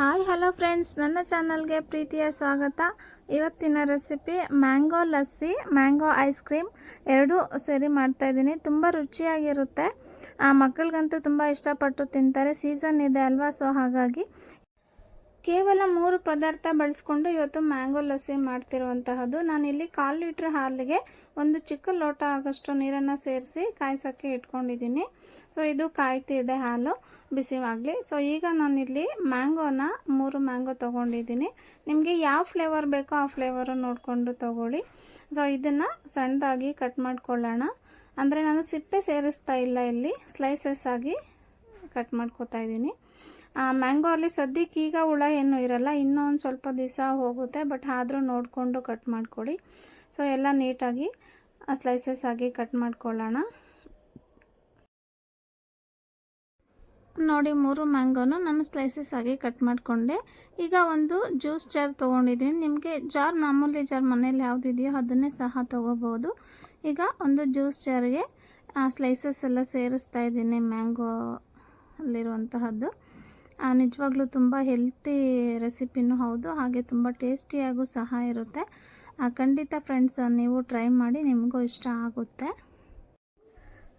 Hi hello friends ನನ್ನ ಚಾನಲ್ಗೆ ಪ್ರೀತಿಯ ಸ್ವಾಗತ. ಇವತ್ತಿನ recipe mango lassi mango ice cream ಎರಡೂ ಸೇರಿ ಮಾಡ್ತಾಯಿದ್ದೀನಿ ತುಂಬ ರುಚಿಯಾಗಿರುತ್ತೆ. ಆ, ಮಕ್ಕಳಿಗಂತೂ ತುಂಬ ಇಷ್ಟಪಟ್ಟು ತಿಂತಾರೆ. ಸೀಸನ್ ಇದೆ ಅಲ್ವಾ ಸೊ ಹಾಗಾಗಿ ಕೇವಲ ಮೂರು ಪದಾರ್ಥ ಬಳಸ್ಕೊಂಡು ಇವತ್ತು ಮ್ಯಾಂಗೋ ಲಸ್ಸಿ ಮಾಡ್ತಿರುವಂತಹದ್ದು. ನಾನಿಲ್ಲಿ ಕಾಲು ಲೀಟ್ರ್ ಹಾಲಿಗೆ ಒಂದು ಚಿಕ್ಕ ಲೋಟ ಆಗೋಷ್ಟು ನೀರನ್ನು ಸೇರಿಸಿ ಕಾಯಿಸೋಕ್ಕೆ ಇಟ್ಕೊಂಡಿದ್ದೀನಿ. ಸೊ, ಇದು ಕಾಯ್ತಿದೆ ಹಾಲು ಬಿಸಿವಾಗಲಿ. ಸೊ, ಈಗ ನಾನಿಲ್ಲಿ ಮ್ಯಾಂಗೋನ ಮೂರು ಮ್ಯಾಂಗೋ ತೊಗೊಂಡಿದ್ದೀನಿ. ನಿಮಗೆ ಯಾವ ಫ್ಲೇವರ್ ಬೇಕೋ ಆ ಫ್ಲೇವರು ನೋಡಿಕೊಂಡು ತೊಗೊಳ್ಳಿ. ಸೊ, ಇದನ್ನು ಸಣ್ಣದಾಗಿ ಕಟ್ ಮಾಡ್ಕೊಳ್ಳೋಣ. ಅಂದರೆ ನಾನು ಸಿಪ್ಪೆ ಸೇರಿಸ್ತಾ ಇಲ್ಲ ಇಲ್ಲಿ. ಸ್ಲೈಸಸ್ ಆಗಿ ಕಟ್ ಮಾಡ್ಕೋತಾ ಇದ್ದೀನಿ. ಮ್ಯಾಂಗೋ ಅಲ್ಲಿ ಸದ್ಯಕ್ಕೆ ಈಗ ಹುಳ ಏನೂ ಇರಲ್ಲ, ಇನ್ನೂ ಒಂದು ಸ್ವಲ್ಪ ದಿವಸ ಹೋಗುತ್ತೆ, ಬಟ್ ಆದರೂ ನೋಡಿಕೊಂಡು ಕಟ್ ಮಾಡಿಕೊಡಿ ಸೊ ಎಲ್ಲ ನೀಟಾಗಿ ಸ್ಲೈಸಸ್ ಆಗಿ ಕಟ್ ಮಾಡ್ಕೊಳ್ಳೋಣ. ನೋಡಿ, ಮೂರು ಮ್ಯಾಂಗೋನು ನಾನು ಸ್ಲೈಸಸ್ ಆಗಿ ಕಟ್ ಮಾಡಿಕೊಂಡೆ. ಈಗ ಒಂದು ಜ್ಯೂಸ್ ಜಾರ್ ತೊಗೊಂಡಿದ್ದೀನಿ. ನಿಮಗೆ ಜಾರ್ ಮಾಮೂಲಿ ಜಾರ್ ಮನೇಲಿ ಯಾವುದಿದೆಯೋ ಅದನ್ನೇ ಸಹ ತೊಗೋಬೋದು. ಈಗ ಒಂದು ಜ್ಯೂಸ್ ಜಾರ್ಗೆ ಸ್ಲೈಸಸ್ ಎಲ್ಲ ಸೇರಿಸ್ತಾ ಇದ್ದೀನಿ ಮ್ಯಾಂಗೋ ಅಲ್ಲಿರುವಂತಹದ್ದು. ನಿಜವಾಗ್ಲೂ ತುಂಬ ಹೆಲ್ತಿ ರೆಸಿಪಿನೂ ಹೌದು, ಹಾಗೆ ತುಂಬ ಟೇಸ್ಟಿಯಾಗೂ ಸಹ ಇರುತ್ತೆ. ಖಂಡಿತ ಫ್ರೆಂಡ್ಸ್ ನೀವು ಟ್ರೈ ಮಾಡಿ ನಿಮಗೂ ಇಷ್ಟ ಆಗುತ್ತೆ.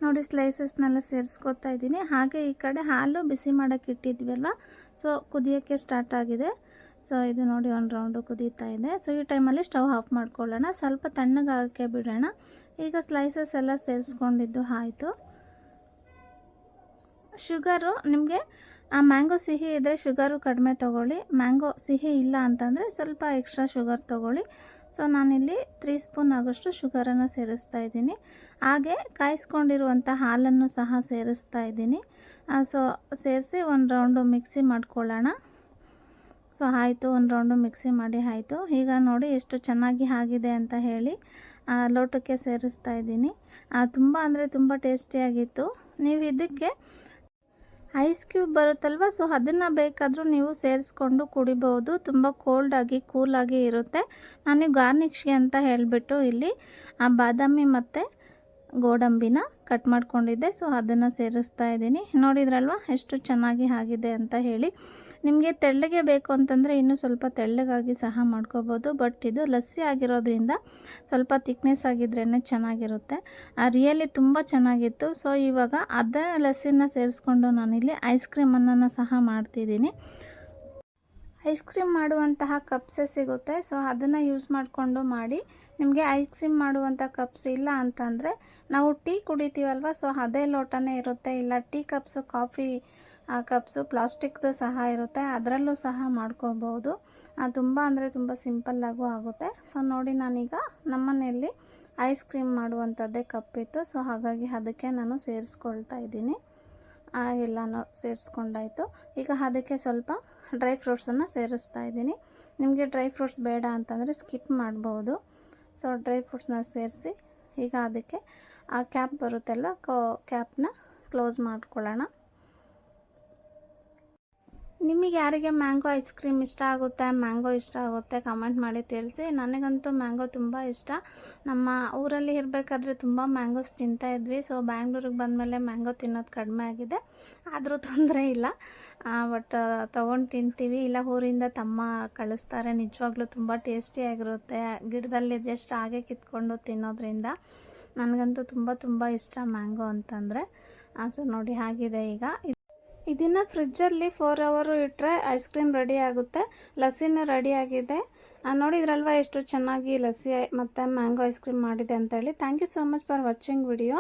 ನೋಡಿ ಸ್ಲೈಸಸ್ನೆಲ್ಲ ಸೇರಿಸ್ಕೊತಾ ಇದ್ದೀನಿ. ಹಾಗೆ ಈ ಕಡೆ ಹಾಲು ಬಿಸಿ ಮಾಡೋಕ್ಕೆ ಇಟ್ಟಿದ್ವಲ್ಲ ಸೊ ಕುದಿಯೋಕ್ಕೆ ಸ್ಟಾರ್ಟ್ ಆಗಿದೆ. ಸೊ ಇದು ನೋಡಿ, ಒಂದು ರೌಂಡು ಕುದೀತಾ ಇದೆ. ಸೊ ಈ ಟೈಮಲ್ಲಿ ಸ್ಟವ್ ಆಫ್ ಮಾಡ್ಕೊಳ್ಳೋಣ. ಸ್ವಲ್ಪ ತಣ್ಣಗಾಗಕ್ಕೆ ಬಿಡೋಣ. ಈಗ ಸ್ಲೈಸಸ್ ಎಲ್ಲ ಸೇರಿಸ್ಕೊಂಡಿದ್ದು ಆಯಿತು. ಶುಗರು ನಿಮಗೆ ಆ ಮ್ಯಾಂಗೋ ಸಿಹಿ ಇದ್ದರೆ ಶುಗರು ಕಡಿಮೆ ತೊಗೊಳ್ಳಿ. ಮ್ಯಾಂಗೋ ಸಿಹಿ ಇಲ್ಲ ಅಂತಂದರೆ ಸ್ವಲ್ಪ ಎಕ್ಸ್ಟ್ರಾ ಶುಗರ್ ತೊಗೊಳ್ಳಿ. ಸೊ ನಾನಿಲ್ಲಿ ತ್ರೀ ಸ್ಪೂನ್ ಆಗೋಷ್ಟು ಶುಗರನ್ನು ಸೇರಿಸ್ತಾ ಇದ್ದೀನಿ. ಹಾಗೆ ಕಾಯಿಸ್ಕೊಂಡಿರುವಂಥ ಹಾಲನ್ನು ಸಹ ಸೇರಿಸ್ತಾ ಇದ್ದೀನಿ. ಸೊ ಸೇರಿಸಿ ಒಂದು ರೌಂಡು ಮಿಕ್ಸಿ ಮಾಡ್ಕೊಳ್ಳೋಣ. ಸೊ ಆಯಿತು, ಒಂದು ರೌಂಡು ಮಿಕ್ಸಿ ಮಾಡಿ ಆಯಿತು. ಈಗ ನೋಡಿ ಎಷ್ಟು ಚೆನ್ನಾಗಿ ಆಗಿದೆ ಅಂತ ಹೇಳಿ ಲೋಟಕ್ಕೆ ಸೇರಿಸ್ತಾ ಇದ್ದೀನಿ. ತುಂಬ ಅಂದರೆ ತುಂಬ ಟೇಸ್ಟಿಯಾಗಿತ್ತು. ನೀವು ಇದಕ್ಕೆ ಐಸ್ ಕ್ಯೂಬ್ ಬರುತ್ತಲ್ವ? ಸೊ ಅದನ್ನು ಬೇಕಾದರೂ ನೀವು ಸೇರಿಸ್ಕೊಂಡು ಕುಡಿಬೋದು ತುಂಬ ಕೋಲ್ಡಾಗಿ ಕೂಲಾಗಿ ಇರುತ್ತೆ. ನಾನು ಗಾರ್ನಿಕ್ಸ್ಗೆ ಅಂತ ಹೇಳಿಬಿಟ್ಟು ಇಲ್ಲಿ, ಆ ಬಾದಾಮಿ ಮತ್ತು ಗೋಡಂಬಿನ ಕಟ್ ಮಾಡ್ಕೊಂಡಿದ್ದೆ. ಸೊ ಅದನ್ನು ಸೇರಿಸ್ತಾ ಇದ್ದೀನಿ. ನೋಡಿದ್ರಲ್ವ? ಎಷ್ಟು ಚೆನ್ನಾಗಿ ಆಗಿದೆ ಅಂತ ಹೇಳಿ. ನಿಮಗೆ ತೆಳ್ಳಗೆ ಬೇಕು ಅಂತಂದರೆ ಇನ್ನೂ ಸ್ವಲ್ಪ ತೆಳ್ಳಗಾಗಿ ಸಹ ಮಾಡ್ಕೋಬೋದು. ಬಟ್ ಇದು ಲಸ್ಸಿ ಆಗಿರೋದ್ರಿಂದ ಸ್ವಲ್ಪ ತಿಕ್ನೆಸ್ ಆಗಿದ್ರೇ ಚೆನ್ನಾಗಿರುತ್ತೆ. ರಿಯಲಿ ತುಂಬ ಚೆನ್ನಾಗಿತ್ತು. ಸೊ ಇವಾಗ ಅದೇ ಲಸ್ಸಿನ ಸೇರಿಸ್ಕೊಂಡು ನಾನಿಲ್ಲಿ ಐಸ್ ಕ್ರೀಮನ್ನು ಸಹ ಮಾಡ್ತಿದ್ದೀನಿ. ಐಸ್ ಕ್ರೀಮ್ ಮಾಡುವಂತಹ ಕಪ್ಸೇ ಸಿಗುತ್ತೆ. ಸೊ ಅದನ್ನು ಯೂಸ್ ಮಾಡಿಕೊಂಡು ಮಾಡಿ, ನಿಮಗೆ ಐಸ್ ಕ್ರೀಮ್ ಮಾಡುವಂಥ ಕಪ್ಸ್ ಇಲ್ಲ ಅಂತಂದರೆ, ನಾವು ಟೀ ಕುಡಿತೀವಲ್ವ? ಸೊ ಅದೇ ಲೋಟನೇ ಇರುತ್ತೆ. ಇಲ್ಲ, ಟೀ ಕಪ್ಸು, ಕಾಫಿ ಕಪ್ಸು, ಪ್ಲಾಸ್ಟಿಕ್ದು ಸಹ ಇರುತ್ತೆ. ಅದರಲ್ಲೂ ಸಹ ಮಾಡ್ಕೋಬೋದು. ತುಂಬ ಅಂದರೆ ತುಂಬ ಸಿಂಪಲ್ಲಾಗೂ ಆಗುತ್ತೆ. ಸೊ ನೋಡಿ ನಾನೀಗ ನಮ್ಮನೆಯಲ್ಲಿ ಐಸ್ ಕ್ರೀಮ್ ಮಾಡುವಂಥದ್ದೇ ಕಪ್ಪಿತ್ತು ಸೊ ಹಾಗಾಗಿ ಅದಕ್ಕೆ ನಾನು ಸೇರಿಸ್ಕೊಳ್ತಾ ಇದ್ದೀನಿ. ಎಲ್ಲನೂ ಸೇರಿಸ್ಕೊಂಡಾಯಿತು. ಈಗ ಅದಕ್ಕೆ ಸ್ವಲ್ಪ ಡ್ರೈ ಫ್ರೂಟ್ಸನ್ನು ಸೇರಿಸ್ತಾ ಇದ್ದೀನಿ. ನಿಮಗೆ ಡ್ರೈ ಫ್ರೂಟ್ಸ್ ಬೇಡ ಅಂತಂದರೆ ಸ್ಕಿಪ್ ಮಾಡ್ಬೋದು. ಸೊ, ಡ್ರೈ ಫ್ರೂಟ್ಸ್ನ ಸೇರಿಸಿ ಈಗ ಅದಕ್ಕೆ ಆ ಕ್ಯಾಪ್ ಬರುತ್ತಲ್ಲ ಕ್ಯಾಪ್ನ ಕ್ಲೋಸ್ ಮಾಡ್ಕೊಳ್ಳೋಣ. ನಿಮಗೆ ಯಾರಿಗೆ ಮ್ಯಾಂಗೋ ಐಸ್ ಕ್ರೀಮ್ ಇಷ್ಟ ಆಗುತ್ತೆ, ಮ್ಯಾಂಗೋ ಇಷ್ಟ ಆಗುತ್ತೆ ಕಮೆಂಟ್ ಮಾಡಿ ತಿಳಿಸಿ. ನನಗಂತೂ ಮ್ಯಾಂಗೋ ತುಂಬ ಇಷ್ಟ. ನಮ್ಮ ಊರಲ್ಲಿ ಇರಬೇಕಾದ್ರೆ ತುಂಬ ಮ್ಯಾಂಗೋಸ್ ತಿಂತಾಯಿದ್ವಿ ಸೊ ಬ್ಯಾಂಗ್ಳೂರಿಗೆ ಬಂದಮೇಲೆ ಮ್ಯಾಂಗೋ ತಿನ್ನೋದು ಕಡಿಮೆ ಆಗಿದೆ. ಆದರೂ ತೊಂದರೆ ಇಲ್ಲ. ಬಟ್ ತೊಗೊಂಡು ತಿಂತೀವಿ. ಇಲ್ಲ, ಊರಿಂದ ತಮ್ಮ ಕಳಿಸ್ತಾರೆ. ನಿಜವಾಗ್ಲೂ ತುಂಬ ಟೇಸ್ಟಿಯಾಗಿರುತ್ತೆ ಗಿಡದಲ್ಲಿ ಜಸ್ಟ್ ಹಾಗೆ ಕಿತ್ಕೊಂಡು ತಿನ್ನೋದ್ರಿಂದ ನನಗಂತೂ ತುಂಬ ತುಂಬ ಇಷ್ಟ ಮ್ಯಾಂಗೋ ಅಂತಂದರೆ. ಸೊ ನೋಡಿ ಆಗಿದೆ ಈಗ. ಇದನ್ನು ಫ್ರಿಜ್ಜಲ್ಲಿ ಫೋರ್ ಅವರು ಇಟ್ಟರೆ ಐಸ್ ಕ್ರೀಮ್ ರೆಡಿ ಆಗುತ್ತೆ. ಲಸ್ಸಿನೂ ರೆಡಿ ಆಗಿದೆ. ನೋಡಿದ್ರಲ್ವ ಎಷ್ಟು ಚೆನ್ನಾಗಿ ಲಸ್ಸಿ ಮತ್ತು ಮ್ಯಾಂಗೋ ಐಸ್ ಕ್ರೀಮ್ ಮಾಡಿದೆ ಅಂತೇಳಿ. Thank you so much for watching video